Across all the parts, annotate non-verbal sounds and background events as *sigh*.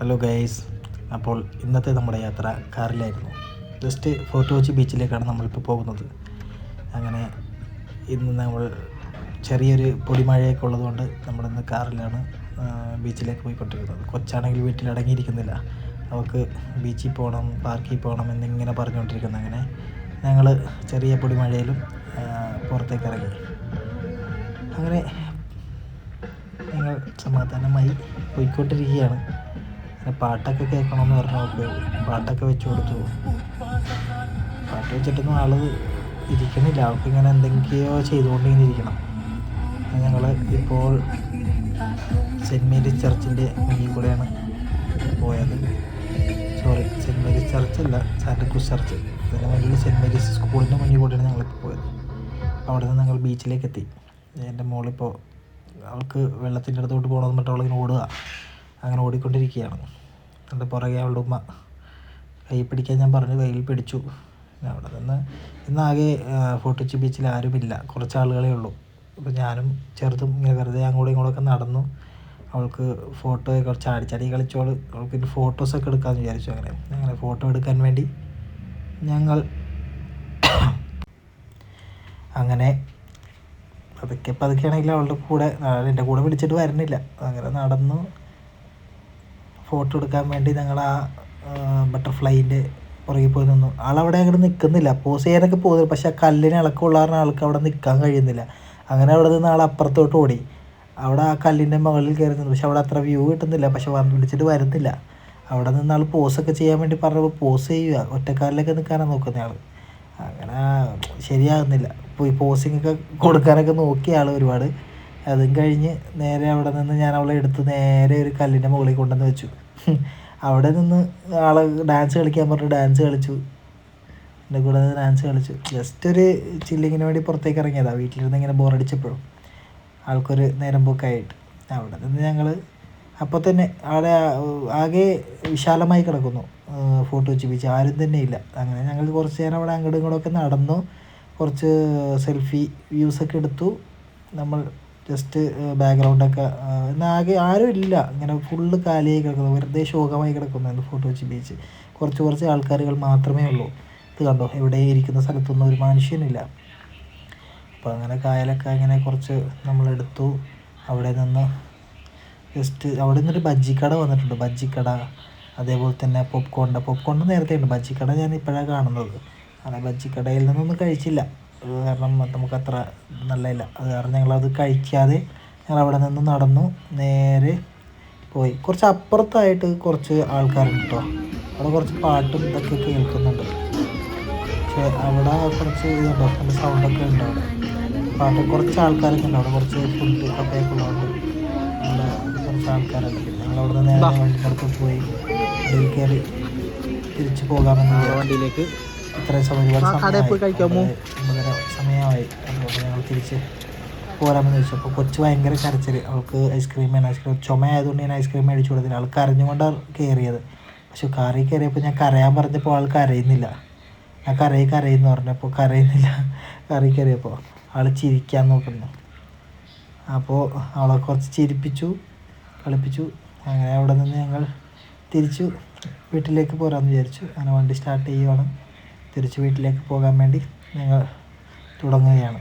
Hello guys അപ്പോൾ ഇന്നത്തെ നമ്മുടെ യാത്ര കാറിലായിരുന്നു. ജസ്റ്റ് ഫോർട്ട് കൊച്ചി ബീച്ചിലേക്കാണ് നമ്മളിപ്പോൾ പോകുന്നത്. അങ്ങനെ ഇന്ന് നമ്മൾ ചെറിയൊരു പൊടിമഴയൊക്കെ ഉള്ളതുകൊണ്ട് നമ്മളിന്ന് കാറിലാണ് ബീച്ചിലേക്ക് പോയിക്കൊണ്ടിരിക്കുന്നത് കൊച്ചാണെങ്കിൽ വീട്ടിൽ അടങ്ങിയിരിക്കുന്നില്ല. അവൾക്ക് ബീച്ചിൽ പോകണം പാർക്കിൽ പോകണം എന്നിങ്ങനെ പറഞ്ഞുകൊണ്ടിരിക്കുന്നത് അങ്ങനെ ഞങ്ങൾ ചെറിയ പൊടിമഴയിലും പുറത്തേക്ക് ഇറങ്ങി. അങ്ങനെ ഞങ്ങൾ സമാധാനമായി പോയിക്കൊണ്ടിരിക്കുകയാണ്. പാട്ടൊക്കെ കേൾക്കണമെന്ന് പറഞ്ഞു നോക്ക് പാട്ടൊക്കെ വെച്ച് കൊടുത്തു. പാട്ട് വെച്ചിട്ടൊന്നും ആൾ ഇരിക്കണില്ല. അവർക്ക് ഇങ്ങനെ എന്തൊക്കെയോ ചെയ്തുകൊണ്ടിങ്ങനെ ഇരിക്കണം. ഞങ്ങൾ ഇപ്പോൾ സെന്റ് മേരീസ് ചർച്ചിന്റെ മുന്നിൽ കൂടെയാണ് പോയത്. സോറി സെന്റ് മേരീസ് ചർച്ചല്ല സാന്റക്രൂസ് ചർച്ച്. അതിന്റെ മുന്നിൽ സെന്റ് മേരീസ് സ്കൂളിന്റെ മുന്നിൽ കൂടെയാണ് ഞങ്ങളിപ്പോൾ പോയത്. അവിടെ നിന്ന് ഞങ്ങൾ ബീച്ചിലേക്ക് എത്തി. എന്റെ മോളിപ്പോൾ അവൾക്ക് വെള്ളത്തിന്റെ അടുത്തോട്ട് പോകണമെന്ന് പറഞ്ഞിട്ട് അവളിങ്ങനെ ഓടുക. അങ്ങനെ ഓടിക്കൊണ്ടിരിക്കുകയാണ്. എന്റെ പുറകെ അവളുടെ ഉമ്മ കൈ പിടിക്കാൻ ഞാൻ പറഞ്ഞു കയ്യിൽ പിടിച്ചു. പിന്നെ അവിടെ നിന്ന് ഇന്നാകെ ഫോർട്ട് കൊച്ചി ബീച്ചിൽ ആരുമില്ല. കുറച്ച് ആളുകളേ ഉള്ളൂ. അപ്പോൾ ഞാനും ചെറുതും ഇങ്ങനെ വെറുതെ അങ്ങോട്ടും ഇങ്ങോട്ടൊക്കെ നടന്നു. അവൾക്ക് ഫോട്ടോ കുറച്ച് ചാടി ചാടി കളിച്ചോൾ. അവൾക്ക് ഇനി ഫോട്ടോസൊക്കെ എടുക്കാമെന്ന് വിചാരിച്ചു അങ്ങനെ. അങ്ങനെ ഫോട്ടോ എടുക്കാൻ വേണ്ടി ഞങ്ങൾ അങ്ങനെ പതുക്കെ പതുക്കെയാണെങ്കിൽ അവളുടെ കൂടെ എന്റെ കൂടെ വിളിച്ചിട്ട് വരുന്നില്ല. അങ്ങനെ നടന്നു. ഫോട്ടോ എടുക്കാൻ വേണ്ടി ഞങ്ങൾ ആ ബട്ടർഫ്ലൈന്റെ പുറകിൽ പോയി നിന്നു. ആളവിടെ അങ്ങോട്ട് നിൽക്കുന്നില്ല പോസ് ചെയ്യാനൊക്കെ പോകുന്നില്ല. പക്ഷേ ആ കല്ലിന് ഇളക്കമുള്ള കാരണം ആൾക്ക് അവിടെ നിൽക്കാൻ കഴിയുന്നില്ല. അങ്ങനെ അവിടെ നിന്ന് ആൾ അപ്പുറത്തോട്ട് ഓടി. അവിടെ ആ കല്ലിന്റെ മുകളിൽ കയറി നിന്നു. പക്ഷെ അവിടെ അത്ര വ്യൂ കിട്ടുന്നില്ല. പക്ഷെ വന്ന് വിളിച്ചിട്ട് വരുന്നില്ല. അവിടെ നിന്ന് ആൾ പോസൊക്കെ ചെയ്യാൻ വേണ്ടി പറഞ്ഞപ്പോൾ പോസ് ചെയ്യുക. ഒറ്റക്കാലിലൊക്കെ നിൽക്കാനാണ് നോക്കുന്നത് ആൾ അങ്ങനെ ശരിയാകുന്നില്ല. പോയി പോസിങ്ങൊക്കെ കൊടുക്കാനൊക്കെ നോക്കിയ ആൾ ഒരുപാട്. അതും കഴിഞ്ഞ് നേരെ അവിടെ നിന്ന് ഞാൻ അവളെ എടുത്ത് നേരെ ഒരു കല്ലിന്റെ മുകളിൽ കൊണ്ടുവന്ന് വെച്ചു. *laughs* അവിടെ നിന്ന് ആളെ ഡാൻസ് കളിക്കാൻ പറഞ്ഞു ഡാൻസ് കളിച്ചു. എന്റെ കൂടെ നിന്ന് ഡാൻസ് കളിച്ചു. ജസ്റ്റ് ഒരു ചില്ലിങ്ങിന് വേണ്ടി പുറത്തേക്ക് ഇറങ്ങിയതാണ് വീട്ടിലിരുന്ന് ഇങ്ങനെ ബോറടിച്ചപ്പോഴും ആൾക്കൊരു നേരം പോക്കായിട്ട്. അവിടെ നിന്ന് ഞങ്ങൾ അപ്പോൾ തന്നെ അവിടെ ആകെ വിശാലമായി കിടക്കുന്നു. ഫോട്ടോ വെച്ച് ആരും തന്നെ ഇല്ല. അങ്ങനെ ഞങ്ങൾ കുറച്ച് നേരം അവിടെ അങ്ങോട്ടും ഇങ്ങോട്ടൊക്കെ നടന്നു. കുറച്ച് സെൽഫി വ്യൂസൊക്കെ എടുത്തു. നമ്മൾ ജസ്റ്റ് ബാക്ക്ഗ്രൗണ്ടൊക്കെ ആകെ ആരും ഇല്ല. ഇങ്ങനെ ഫുള്ള് കാലിയായി കിടക്കുന്നു. വെറുതെ ശോകമായി കിടക്കുന്നുണ്ട് ഫോട്ടോ വെച്ച് ബീച്ച് കുറച്ച് കുറച്ച് ആൾക്കാരുകൾ മാത്രമേ ഉള്ളൂ. ഇത് കണ്ടോ? ഇവിടെ ഇരിക്കുന്ന സ്ഥലത്തൊന്നും ഒരു മനുഷ്യനില്ല. അപ്പോൾ അങ്ങനെ കായലൊക്കെ അങ്ങനെ കുറച്ച് നമ്മളെടുത്തു അവിടെ നിന്ന് ജസ്റ്റ് അവിടെ നിന്നൊരു ബജ്ജിക്കട വന്നിട്ടുണ്ട്. ബജ്ജിക്കട അതേപോലെ തന്നെ പോപ്കോണിന്റെ പോപ്കോണിന്റെ നേരത്തെ ഉണ്ട്. ബജ്ജിക്കട ഞാൻ ഇപ്പോഴാണ് കാണുന്നത്. അങ്ങനെ ബജ്ജിക്കടയിൽ നിന്നൊന്നും കഴിച്ചില്ല. അത് കാരണം നമുക്ക് അത്ര നല്ലതല്ല അത് കാരണം ഞങ്ങളത് കഴിക്കാതെ ഞങ്ങൾ അവിടെ നിന്ന് നടന്നു. നേരെ പോയി. കുറച്ച് അപ്പുറത്തായിട്ട് കുറച്ച് ആൾക്കാരുണ്ട് കേട്ടോ അവിടെ കുറച്ച് പാട്ടും ഇതൊക്കെ കേൾക്കുന്നുണ്ട്. പക്ഷേ അവിടെ കുറച്ച് ഇതുണ്ടോ? നല്ല സൗണ്ടൊക്കെ ഉണ്ട് അവിടെ? പാട്ട് കുറച്ച് ആൾക്കാരൊക്കെ ഉണ്ട്. അവിടെ കുറച്ച് ഫുഡ് ഒക്കെ ഉള്ളതുകൊണ്ട് അവിടെ കുറച്ച് ആൾക്കാരുണ്ട് പിന്നെ ഞങ്ങൾ അവിടെ നിന്ന് നേരെ വണ്ടിക്കടുത്ത് പോയി. വണ്ടിയിൽ കയറി തിരിച്ചു പോകാമെന്ന് വണ്ടിയിലേക്ക്. ഇത്രയും സമയം ഒരുപാട് സമയമായി അതുകൊണ്ട് ഞങ്ങൾ തിരിച്ച് പോരാമെന്ന് ചോദിച്ചു. അപ്പോൾ കൊച്ചു ഭയങ്കര കരച്ചിൽ അവൾക്ക് ഐസ്ക്രീം വേണം ഐസ്ക്രീം ചുമ ആയതുകൊണ്ട് ഞാൻ ഐസ്ക്രീം മേടിച്ചു കൊടുത്തില്ല. ആൾ കരഞ്ഞുകൊണ്ടാണ് കയറിയത് പക്ഷെ കാറിൽ കയറിയപ്പോൾ ഞാൻ കരയാൻ പറഞ്ഞപ്പോൾ ആൾ കരയുന്നില്ല. ഞാൻ കരയി കരയെന്ന് പറഞ്ഞപ്പോൾ കരയുന്നില്ല. കറി കയറിയപ്പോൾ ആൾ ചിരിക്കാൻ നോക്കുന്നു. അപ്പോൾ അവളെ കുറച്ച് ചിരിപ്പിച്ചു കളിപ്പിച്ചു. അങ്ങനെ അവിടെ നിന്ന് ഞങ്ങൾ തിരിച്ചു വീട്ടിലേക്ക് പോരാമെന്ന് വിചാരിച്ചു. അങ്ങനെ വണ്ടി സ്റ്റാർട്ട് ചെയ്യുവാണ്. തിരിച്ച് വീട്ടിലേക്ക് പോകാൻ വേണ്ടി ഞങ്ങൾ തുടങ്ങുകയാണ്.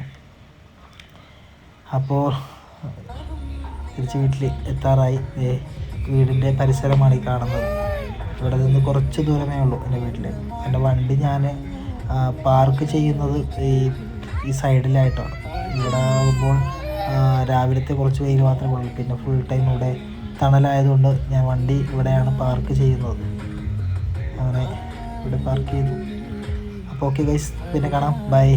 അപ്പോൾ തിരിച്ച് വീട്ടിൽ എത്താറായി. വീടിന്റെ പരിസരമാണ് ഈ കാണുന്നത്. ഇവിടെ നിന്ന് കുറച്ച് ദൂരമേ ഉള്ളൂ എന്റെ വീട്ടിൽ എന്റെ വണ്ടി ഞാൻ പാർക്ക് ചെയ്യുന്നത് ഈ ഈ സൈഡിലായിട്ടാണ്. ഇവിടെ ആകുമ്പോൾ രാവിലത്തെ കുറച്ച് വെയിൽ മാത്രമേ ഉള്ളൂ. പിന്നെ ഫുൾ ടൈം ഇവിടെ തണലായതുകൊണ്ട് ഞാൻ വണ്ടി ഇവിടെയാണ് പാർക്ക് ചെയ്യുന്നത്. അങ്ങനെ ഇവിടെ പാർക്ക് ചെയ്തു അപ്പോൾ ഓക്കെ ഗൈസ് പിന്നെ കാണാം. ബൈ